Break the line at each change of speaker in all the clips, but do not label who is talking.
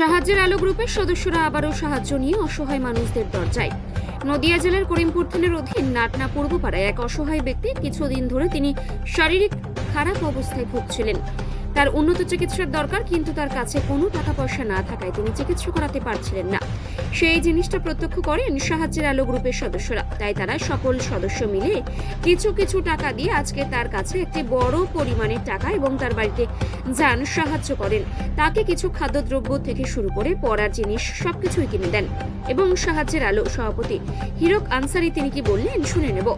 সাহায্যের আলো গ্রুপের সদস্যরা আবারও সাহায্য নিয়ে অসহায় মানুষদের দরজায়। নদিয়া জেলার করিমপুর থানার অধীন নাটনা পূর্বপাড়ায় এক অসহায় ব্যক্তি কিছুদিন ধরে তিনি শারীরিক খারাপ অবস্থায় ভুগছিলেন। তার উন্নত চিকিৎসার দরকার, কিন্তু তার কাছে কোনো টাকা পয়সা না থাকায় তিনি চিকিৎসা করাতে পারছিলেন না। সেই জিনিসটা প্রত্যক্ষ করেন সাহায্যের আলো গ্রুপের সদস্যরা। তাই তারা সকল সদস্য মিলে কিছু কিছু টাকা দিয়ে আজকে তার কাছে একটি বড় পরিমাণের টাকা এবং তার বাড়িতে যান সাহায্য করেন। তাকে কিছু খাদ্যদ্রব্য থেকে শুরু করে পড়ার জিনিস সবকিছুই কিনে দেন এবং সাহায্যের আলো সভাপতি হিরক আনসারি তিনি কি বললেন শুনে নেব।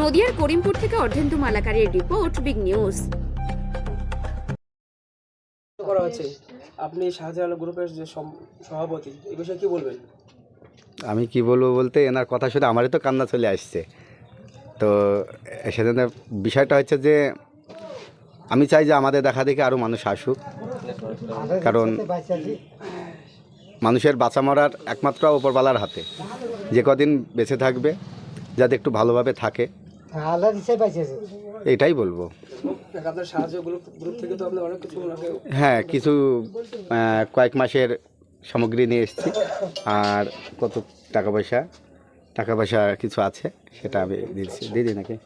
নদিয়ার করিমপুর থেকে অর্ধেন্দু মালাকারের রিপোর্ট বিগ নিউজ।
করা হচ্ছে আপনি শাহজালাল গ্রুপের যে সভাপতি এই বিষয়ে কি বলবেন?
আমি কি বলব বলতে এনার কথা শুনে আমারই তো কান্না চলে আসছে। তো সেজন্য বিষয়টা হচ্ছে যে আমি চাই যে আমাদের দেখা দেখে আরও মানুষ আসুক। কারণ মানুষের বাঁচা মরার একমাত্র ওপরবালার হাতে। যে কদিন বেঁচে থাকবে, যাতে একটু ভালোভাবে থাকে। এটাই বলব। হ্যাঁ কিছু কয়েক মাসের সামগ্রী নিয়ে এসেছি। আর কত টাকা পয়সা টাকা পয়সা কিছু আছে, সেটা আমি দিচ্ছি। দিদি নাকি?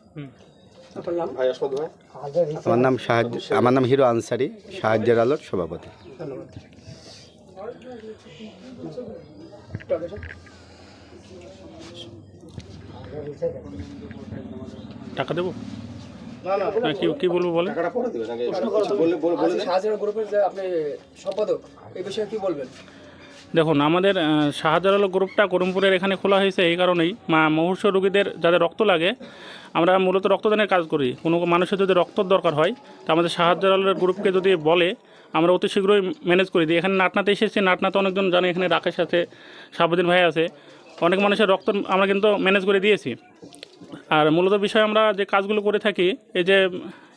আমার নাম সাহায্য আমার নাম হিরো আনসারি সাহায্যের আলোর সভাপতি।
টাকা দেবো? কি কি বলব বলে
আজকে গ্রুপের যে আপনি সম্পাদক এই বিষয়ে কি বলবেন?
দেখুন, আমাদের সাহায্যের আলো গ্রুপটা করিমপুরের এখানে খোলা হয়েছে এই কারণেই। মা, মুহূর্ষ রোগীদের যাদের রক্ত লাগে, আমরা মূলত রক্তদানের কাজ করি। কোনো মানুষের যদি রক্তর দরকার হয়, তা আমাদের সাহায্যের আলোর গ্রুপকে যদি বলে, আমরা অতি শীঘ্রই ম্যানেজ করে দিই। এখানে নাটনাতে এসেছি নাটনাতে অনেকজন জানে এখানে রাকেশ আছে সাবুদ্দিন ভাই আছে। অনেক মানুষের রক্ত আমরা কিন্তু ম্যানেজ করে দিয়েছি। আর মূলত বিষয় আমরা যে কাজগুলো করে থাকি, এই যে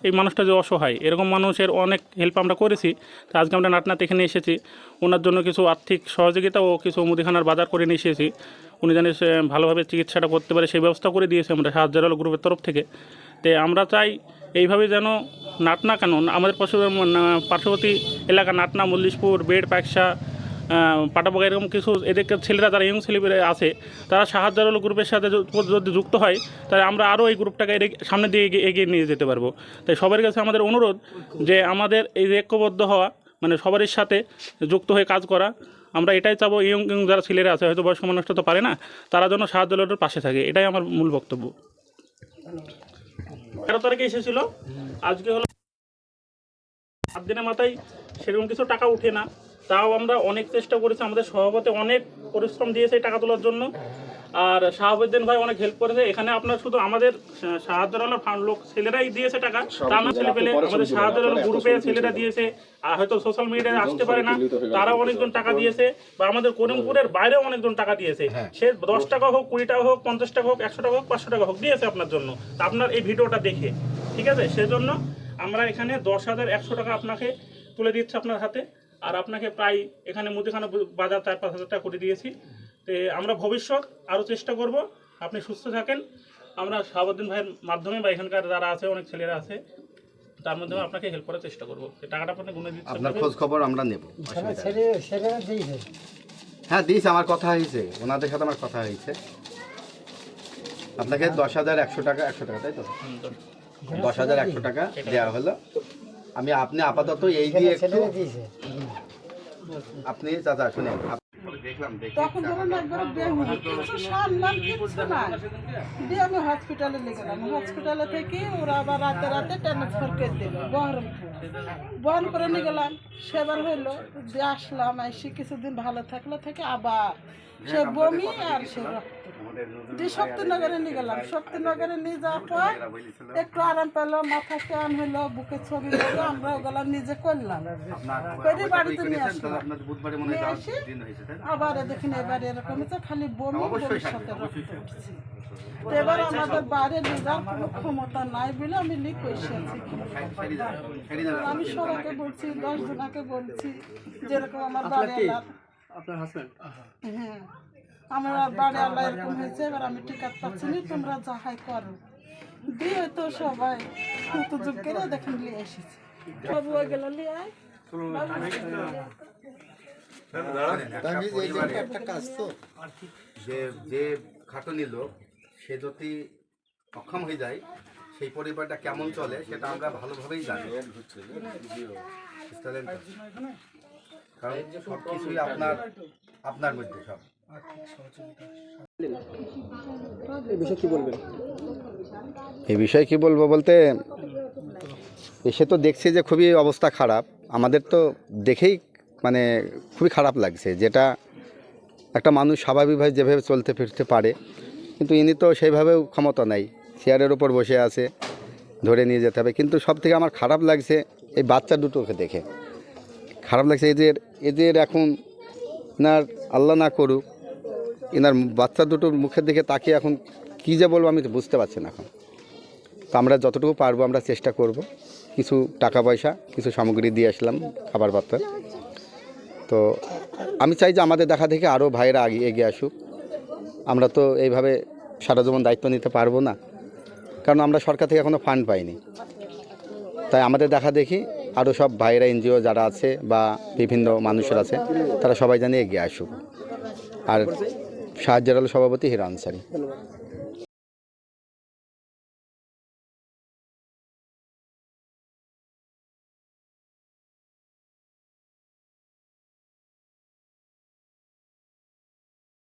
এই মানুষটা যে অসহায়, এরকম মানুষের অনেক হেল্প আমরা করেছি। তো আজকে আমরা নাটনাতে এখানে এসেছি। ওনার জন্য কিছু আর্থিক সহযোগিতা ও কিছু মুদিখানার বাজার করে নিয়ে এসেছি। উনি জানি সে ভালোভাবে চিকিৎসাটা করতে পারে, সেই ব্যবস্থা করে দিয়েছি আমরা সাহায্যের আলো গ্রুপের তরফ থেকে। তো আমরা চাই এইভাবে যেন নাটনা কেন আমাদের পার্শ্ববর্তী এলাকা নাটনা, মল্লিশপুর, বেড পাকসা পাটাবাগা এরকম কিছু এদের ছেলেরা যারা ইয়ং ছেলেমেয়েরা আছে, তারা সাহায্যের আলো গ্রুপের সাথে যদি যুক্ত হয়, তাহলে আমরা আরও এই গ্রুপটাকে এদিকে- সামনে দিয়ে এগিয়ে- নিয়ে যেতে পারব। তাই সবার কাছে আমাদের অনুরোধ যে আমাদের এই ঐক্যবদ্ধ হওয়া মানে সবারই সাথে যুক্ত হয়ে কাজ করা। আমরা এটাই চাবো ইয়ং ইয়ং যারা ছেলেরা আছে, হয়তো বয়স্ক মানুষটা তো পারে না, তারা যেন সাহায্য আলোর পাশে থাকে। এটাই আমার মূল বক্তব্য। তেরো তারিখে এসেছিল। আজকে হলো সাত দিনের মাথায় সেরকম কিছু টাকা উঠে না। তাও আমরা অনেক চেষ্টা করেছি আমাদের সভাপতি অনেক পরিশ্রম দিয়েছে টাকা তোলার জন্য। আর শাহাবুদ্দিন ভাই অনেক হেল্প করেছে এখানে আপনার শুধু আমাদের ফান্ড লোক ছেলেরাই দিয়েছে টাকা। তা ছেলে পেলে আমাদের সাহায্যের আলো গ্রুপে ছেলেরা দিয়েছে আর হয়তো সোশ্যাল মিডিয়ায় আসতে পারে না। তারাও অনেকজন টাকা দিয়েছে বা আমাদের করিমপুরের বাইরেও অনেকজন টাকা দিয়েছে। সে দশ টাকা হোক কুড়ি টাকা হোক পঞ্চাশ টাকা হোক একশো টাকা হোক পাঁচশো টাকা হোক দিয়েছে আপনার জন্য। আপনার এই ভিডিওটা দেখে ঠিক আছে? সেজন্য আমরা এখানে দশ হাজার একশো টাকা আপনাকে তুলে দিচ্ছি আপনার হাতে। আর আপনাকে প্রায় এখানে মুদিখানা বাজার চার পাঁচ হাজার টাকা করে দিয়েছি। তো আমরা ভবিষ্যৎ আরও চেষ্টা করব আপনি সুস্থ থাকেন। আমরা শাহাবুদ্দিন ভাইয়ের মাধ্যমে বা এখানকার যারা আছে অনেক ছেলেরা আছে তার মাধ্যমে আপনাকে হেল্প করার চেষ্টা করব। টাকাটা আপনাকে গুনে দিচ্ছে
আপনার খোঁজ খবর আমরা নেব হ্যাঁ দিয়েছে আমার কথা হয়েছে। ওনাদের সাথে আমার কথা হয়েছে। আপনাকে দশ হাজার একশো টাকা একশো টাকা তাই তো? দশ হাজার একশো টাকা দেওয়া হলো। আমি আপনি আপাতত এই দিয়ে একটু আপনি চাচা শুনেন। আপ- দেখলাম দেখি।
তখন যখন একবার কিছু দিয়ে আমি হসপিটালে নিয়ে গেলাম। হসপিটালে থেকে ওরা আবার রাতে রাতে ট্রান্সফার করে দিল বহরমপুর। বহন করে নিয়ে গেলাম। সেবার হইল দিয়ে আসলাম এসে কিছুদিন ভালো থাকল থেকে আবার সে বমি আর সে রক্ত। শক্তিনগরে নিয়ে গেলাম শক্তিনগরে নিয়ে যাওয়ার পর একটু আরাম পেল মাথা কেমন হলো বুকে ছবি হলো আমরা ওগুলো নিজে করলাম। করে বাড়িতে নিয়ে আসলাম।
মনে হয়
নিয়ে আসি
দিন হয়েছে তাই না?
আবার দেখেন এবার এরকম হচ্ছে খালি বমি বমির সাথে রক্ত উঠছে। এবার আমাদের বাইরে নিয়ে যাওয়ার কোনো ক্ষমতা নাই বলে আমি লিক
যাবে।
আমি সবাইকে বলছি দশ জনাকে বলছি যেরকম আমার বাড়ি
আপনার হাজব্যান্ড
হ্যাঁ। আমার বাড়ি আল্লাহ এরকম হয়েছে এবার আমি টিকাত পাচ্ছি না তোমরা যাহাই করো। দিয়ে তো সবাই করে দেখেন নিয়ে এসেছি। বাবু গেল নিয়ে আয়।
যে যে খাটনি লোক সে যদি অক্ষম হয়ে যায় সেই পরিবারটা কেমন চলে সেটা আমরা ভালোভাবেই জানি? কারণ সব কিছুই আপনার আপনার মধ্যে সব।
কি
বিষয়ে কি বলব বলতে এসে তো দেখছি যে খুবই অবস্থা খারাপ। আমাদের তো দেখেই মানে খুবই খারাপ লাগছে যেটা একটা মানুষ স্বাভাবিকভাবে যেভাবে চলতে ফিরতে পারে কিন্তু ইনি তো সেইভাবেও ক্ষমতা নাই। চেয়ারের ওপর বসে আছে ধরে নিয়ে যেতে হবে। কিন্তু সব থেকে আমার খারাপ লাগছে এই বাচ্চা দুটোকে দেখে। খারাপ লাগছে। এদের এদের এখন এনার আল্লাহ না করুক, এনার বাচ্চা দুটোর মুখের দিকে তাকিয়ে এখন কী যে বলব আমি তো বুঝতে পারছি না এখন। তো আমরা যতটুকু পারব আমরা চেষ্টা করব। কিছু টাকা পয়সা, কিছু সামগ্রী দিয়ে আসলাম খাবার পাত্র। তো আমি চাই যে আমাদের দেখা দেখে আরও ভাইয়েরা আগে এগিয়ে আসুক। আমরা তো এইভাবে সারা জীবন দায়িত্ব নিতে পারব না। কারণ আমরা সরকার থেকে এখনও ফান্ড পাইনি। তাই আমাদের দেখা দেখি আরও সব ভাইরা, এনজিও যারা আছে বা বিভিন্ন মানুষের আছে, তারা সবাই জানিয়ে এগিয়ে আসুক। আর সাহায্যের আলো সভাপতি হিরা আনসারি।